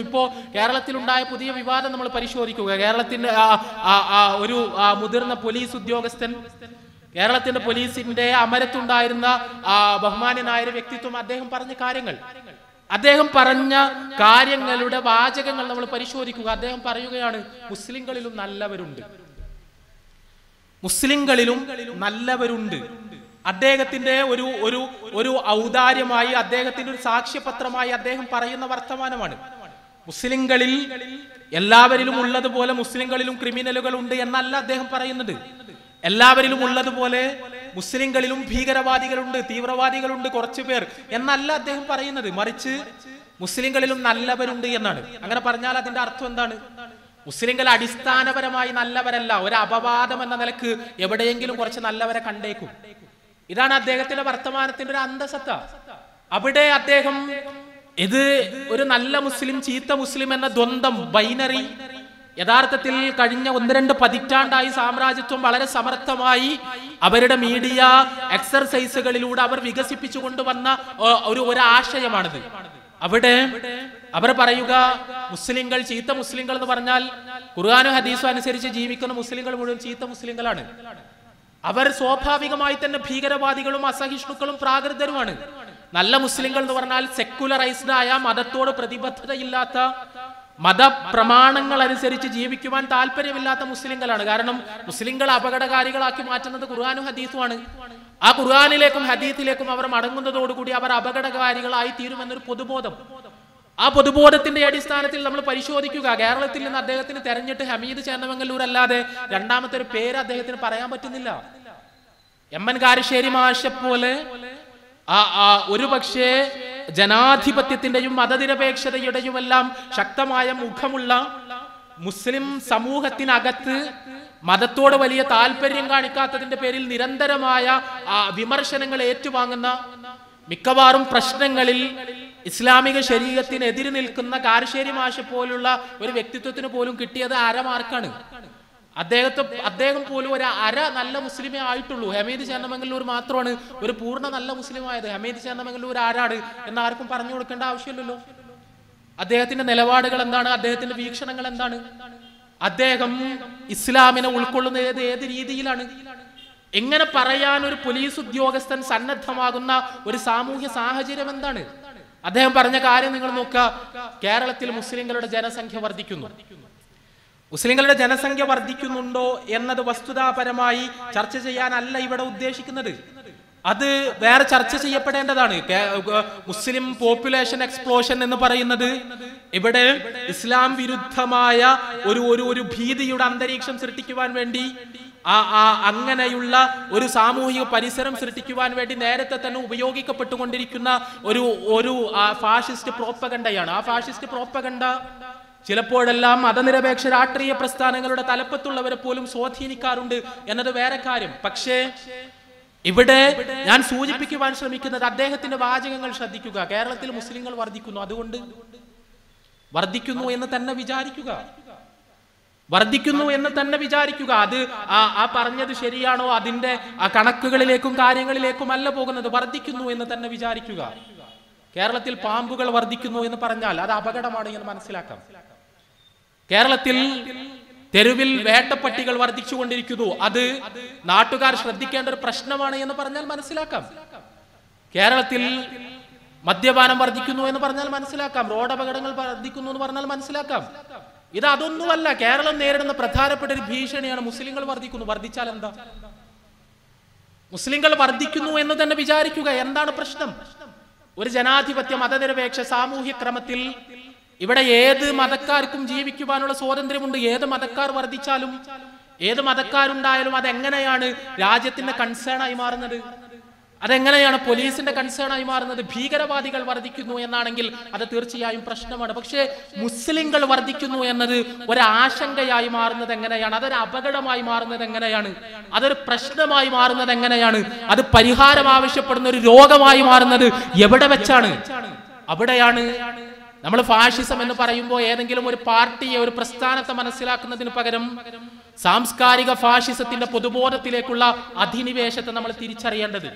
ഇപ്പോ കേരളത്തിലുണ്ടായ പുതിയ വിവാദം നമ്മൾ പരിശോധിക്കുക. കേരളത്തിന്റെ ഒരു മുതിർന്ന പോലീസ് ഉദ്യോഗസ്ഥൻ കേരളത്തിന്റെ പോലീസിന്റെ അമരത്തുണ്ടായിരുന്ന ബഹുമാനനായ ഒരു വ്യക്തിത്വം അദ്ദേഹം പറഞ്ഞ കാര്യങ്ങൾ. അദ്ദേഹം പറഞ്ഞ കാര്യങ്ങളുടെ വാചകങ്ങൾ നമ്മൾ പരിശോധിക്കുക. അദ്ദേഹം പറയുകയാണ് മുസ്ലിങ്ങളിലും നല്ലവരുണ്ട്. മുസ്ലിങ്ങളിലും നല്ലവരുണ്ട്. അദ്ദേഹത്തിന്റെ ഒരു ഒരു ഒരു ഔദാര്യമായി അദ്ദേഹത്തിന്റെ ഒരു സാക്ഷ്യപത്രമായി അദ്ദേഹം പറയുന്ന വർത്തമാനമാണ്. മുസ്ലിങ്ങളിൽ എല്ലാവരിലും ഉള്ളതുപോലെ മുസ്ലിങ്ങളിലും ക്രിമിനലുകൾ ഉണ്ട് എന്നല്ല അദ്ദേഹം പറയുന്നത്. എല്ലാവരിലും ഉള്ളതുപോലെ മുസ്ലിങ്ങളിലും ഭീകരവാദികളുണ്ട് തീവ്രവാദികളുണ്ട് കുറച്ചു പേർ എന്നല്ല അദ്ദേഹം പറയുന്നത്. മറിച്ച് മുസ്ലിങ്ങളിലും നല്ലവരുണ്ട് എന്നാണ്. അങ്ങനെ പറഞ്ഞാൽ അതിന്റെ അർത്ഥം എന്താണ്? മുസ്ലിങ്ങൾ അടിസ്ഥാനപരമായി നല്ലവരല്ല ഒരു അപവാദം എന്ന നിലയ്ക്ക് എവിടെയെങ്കിലും കുറച്ച് നല്ലവരെ കണ്ടേക്കും. ഇതാണ് അദ്ദേഹത്തിന്റെ വർത്തമാനത്തിന്റെ ഒരു അന്തസത്ത. അവിടെ അദ്ദേഹം ഇത് ഒരു നല്ല മുസ്ലിം ചീത്ത മുസ്ലിം എന്ന ദ്വന്ദ്ം ബൈനറി. യഥാർത്ഥത്തിൽ കഴിഞ്ഞ ഒന്ന് രണ്ട് പതിറ്റാണ്ടായി സാമ്രാജ്യത്വം വളരെ സമർത്ഥമായി അവരുടെ മീഡിയ എക്സർസൈസുകളിലൂടെ അവർ വികസിപ്പിച്ചു കൊണ്ടുവന്ന ഒരു ഒരു ആശയമാണിത് അവിടെ അവർ പറയുക മുസ്ലിങ്ങൾ ചീത്ത മുസ്ലിങ്ങൾ എന്ന് പറഞ്ഞാൽ ഖുർആാനും ഹദീസും അനുസരിച്ച് ജീവിക്കുന്ന മുസ്ലിങ്ങൾ മുഴുവൻ ചീത്ത മുസ്ലിങ്ങളാണ്. അവർ സ്വാഭാവികമായി തന്നെ ഭീകരവാദികളും അസഹിഷ്ണുക്കളും പ്രാകൃതരുമാണ്. നല്ല മുസ്ലിങ്ങൾ എന്ന് പറഞ്ഞാൽ സെക്കുലറൈസ്ഡ് ആയ മതത്തോട് പ്രതിബദ്ധതയില്ലാത്ത മതപ്രമാണങ്ങൾ അനുസരിച്ച് ജീവിക്കുവാൻ താല്പര്യമില്ലാത്ത മുസ്ലിങ്ങളാണ്. കാരണം മുസ്ലിങ്ങൾ അപകടകാരികളാക്കി മാറ്റുന്നത് ഖുർആാനും ഹദീസുമാണ് ആ ഖുർആാനിലേക്കും ഹദീസിലേക്കും അവർ മടങ്ങുന്നതോടുകൂടി അവർ അപകടകാരികളായി തീരുമെന്നൊരു പൊതുബോധം. ആ പൊതുബോധത്തിന്റെ അടിസ്ഥാനത്തിൽ നമ്മൾ പരിശോധിക്കുക. കേരളത്തിൽ നിന്ന് അദ്ദേഹത്തിന് തെരഞ്ഞിട്ട് ഹമീദ് ചേന്നമംഗല്ലൂർ അല്ലാതെ രണ്ടാമത്തെ ഒരു പേര് അദ്ദേഹത്തിന് പറയാൻ പറ്റുന്നില്ല. എം എൻ കാരശ്ശേരി മാഷ പോലെ ആ ഒരു പക്ഷേ ജനാധിപത്യത്തിന്റെയും മതനിരപേക്ഷതയുടെയും എല്ലാം ശക്തമായ മുഖമുള്ള മുസ്ലിം സമൂഹത്തിനകത്ത് മതത്തോട് വലിയ താല്പര്യം കാണിക്കാത്തതിന്റെ പേരിൽ നിരന്തരമായ വിമർശനങ്ങൾ ഏറ്റുവാങ്ങുന്ന മിക്കവാറും പ്രശ്നങ്ങളിൽ ഇസ്ലാമിക ശരീരത്തിനെതിരെ നിൽക്കുന്ന കാരശ്ശേരി മാഷ പോലുള്ള ഒരു വ്യക്തിത്വത്തിന് പോലും കിട്ടിയത് അരമാർക്കാണ് അദ്ദേഹത്തെ അദ്ദേഹം പോലും ഒരു അര നല്ല മുസ്ലിമേ ആയിട്ടുള്ളൂ. ഹമീദ് ചേന്നമംഗലൂർ മാത്രമാണ് ഒരു പൂർണ നല്ല മുസ്ലിം ആയത് ഹമീദ് ചേന്നമംഗലൂർ ആരാണ് എന്ന് ആർക്കും പറഞ്ഞു കൊടുക്കേണ്ട ആവശ്യമില്ലല്ലോ. അദ്ദേഹത്തിന്റെ നിലപാടുകൾ എന്താണ്? അദ്ദേഹത്തിന്റെ വീക്ഷണങ്ങൾ എന്താണ്? അദ്ദേഹം ഇസ്ലാമിനെ ഉൾക്കൊള്ളുന്ന ഏത് ഏത് രീതിയിലാണ്? എങ്ങനെ പറയാൻ ഒരു പോലീസ് ഉദ്യോഗസ്ഥൻ സന്നദ്ധമാകുന്ന ഒരു സാമൂഹ്യ സാഹചര്യം എന്താണ്? അദ്ദേഹം പറഞ്ഞ കാര്യം നിങ്ങൾ നോക്കുക. കേരളത്തിൽ മുസ്ലിങ്ങളുടെ ജനസംഖ്യ വർദ്ധിക്കുന്നു. മുസ്ലിങ്ങളുടെ ജനസംഖ്യ വർദ്ധിക്കുന്നുണ്ടോ എന്നത് വസ്തുതാപരമായി ചർച്ച ചെയ്യാനല്ല ഇവിടെ ഉദ്ദേശിക്കുന്നത്. അത് വേറെ ചർച്ച ചെയ്യപ്പെടേണ്ടതാണ്. മുസ്ലിം പോപ്പുലേഷൻ എക്സ്പ്ലോഷൻ എന്ന് പറയുന്നത് ഇവിടെ ഇസ്ലാം വിരുദ്ധമായ ഒരു ഒരു ഒരു ഭീതിയുടെ അന്തരീക്ഷം സൃഷ്ടിക്കുവാൻ വേണ്ടി ആ ആ അങ്ങനെയുള്ള ഒരു സാമൂഹിക പരിസരം സൃഷ്ടിക്കുവാൻ വേണ്ടി നേരത്തെ തന്നെ ഉപയോഗിക്കപ്പെട്ടുകൊണ്ടിരിക്കുന്ന ഒരു ഒരു ഫാഷിസ്റ്റ് പ്രോപ്പഗണ്ടയാണ്. ആ ഫാഷിസ്റ്റ് പ്രോപ്പഗണ്ട ചിലപ്പോഴെല്ലാം മതനിരപേക്ഷ രാഷ്ട്രീയ പ്രസ്ഥാനങ്ങളുടെ തലപ്പത്തുള്ളവരെ പോലും സ്വാധീനിക്കാറുണ്ട് എന്നത് വേറെ കാര്യം. പക്ഷേ ഇവിടെ ഞാൻ സൂചിപ്പിക്കുവാൻ ശ്രമിക്കുന്നത് അദ്ദേഹത്തിന്റെ വാചകങ്ങൾ ശ്രദ്ധിക്കുക. കേരളത്തിൽ മുസ്ലിങ്ങൾ വർദ്ധിക്കുന്നു. അതുകൊണ്ട് വർദ്ധിക്കുന്നു എന്ന് തന്നെ വിചാരിക്കുക. വർദ്ധിക്കുന്നു എന്ന് തന്നെ വിചാരിക്കുക. അത് ആ പറഞ്ഞത് ശരിയാണോ? അതിന്റെ കണക്കുകളിലേക്കും കാര്യങ്ങളിലേക്കും അല്ല പോകുന്നത്. വർദ്ധിക്കുന്നു എന്ന് തന്നെ വിചാരിക്കുക. കേരളത്തിൽ പാമ്പുകൾ വർദ്ധിക്കുന്നു എന്ന് പറഞ്ഞാൽ അത് അപകടമാണ് എന്ന് മനസ്സിലാക്കാം. കേരളത്തിൽ തെരുവിൽ വേട്ടപ്പട്ടികൾ വർദ്ധിച്ചുകൊണ്ടിരിക്കുന്നു. അത് നാട്ടുകാർ ശ്രദ്ധിക്കേണ്ട ഒരു പ്രശ്നമാണ് എന്ന് പറഞ്ഞാൽ മനസ്സിലാക്കാം. കേരളത്തിൽ മദ്യപാനം വർദ്ധിക്കുന്നു എന്ന് പറഞ്ഞാൽ മനസ്സിലാക്കാം. റോഡ് അപകടങ്ങൾ വർദ്ധിക്കുന്നു എന്ന് പറഞ്ഞാൽ മനസ്സിലാക്കാം. ഇത് അതൊന്നുമല്ല. കേരളം നേരിടുന്ന പ്രധാനപ്പെട്ട ഒരു ഭീഷണിയാണ് മുസ്ലിങ്ങൾ വർദ്ധിക്കുന്നു. വർദ്ധിച്ചാൽ എന്താ? മുസ്ലിങ്ങൾ വർദ്ധിക്കുന്നു എന്ന് തന്നെ വിചാരിക്കുക. എന്താണ് പ്രശ്നം? ഒരു ജനാധിപത്യ മതനിരപേക്ഷ സാമൂഹ്യ ക്രമത്തിൽ ഇവിടെ ഏത് മതക്കാർക്കും ജീവിക്കുവാനുള്ള സ്വാതന്ത്ര്യമുണ്ട്. ഏത് മതക്കാർ വർദ്ധിച്ചാലും ഏത് മതക്കാരുണ്ടായാലും അതെങ്ങനെയാണ് രാജ്യത്തിന്റെ കൺസേൺ ആയി മാറുന്നത്? അതെങ്ങനെയാണ് പോലീസിന്റെ കൺസേൺ ആയി മാറുന്നത്? ഭീകരവാദികൾ വർദ്ധിക്കുന്നു എന്നാണെങ്കിൽ അത് തീർച്ചയായും പ്രശ്നമാണ്. പക്ഷേ മുസ്ലിങ്ങൾ വർദ്ധിക്കുന്നു എന്നത് ഒരാശങ്കയായി മാറുന്നത് എങ്ങനെയാണ്? അതൊരു അപകടമായി മാറുന്നത് എങ്ങനെയാണ്? അതൊരു പ്രശ്നമായി മാറുന്നത് എങ്ങനെയാണ്? അത് പരിഹാരം ആവശ്യപ്പെടുന്ന ഒരു രോഗമായി മാറുന്നത് എവിടെ വെച്ചാണ്? അവിടെയാണ്. നമ്മൾ ഫാഷിസം എന്ന് പറയുമ്പോൾ ഏതെങ്കിലും ഒരു പാർട്ടിയെ ഒരു പ്രസ്ഥാനത്തെ മനസ്സിലാക്കുന്നതിന് പകരം സാംസ്കാരിക ഫാഷിസത്തിന്റെ പൊതുബോധത്തിലേക്കുള്ള അധിനിവേശത്തെ നമ്മൾ തിരിച്ചറിയേണ്ടത്.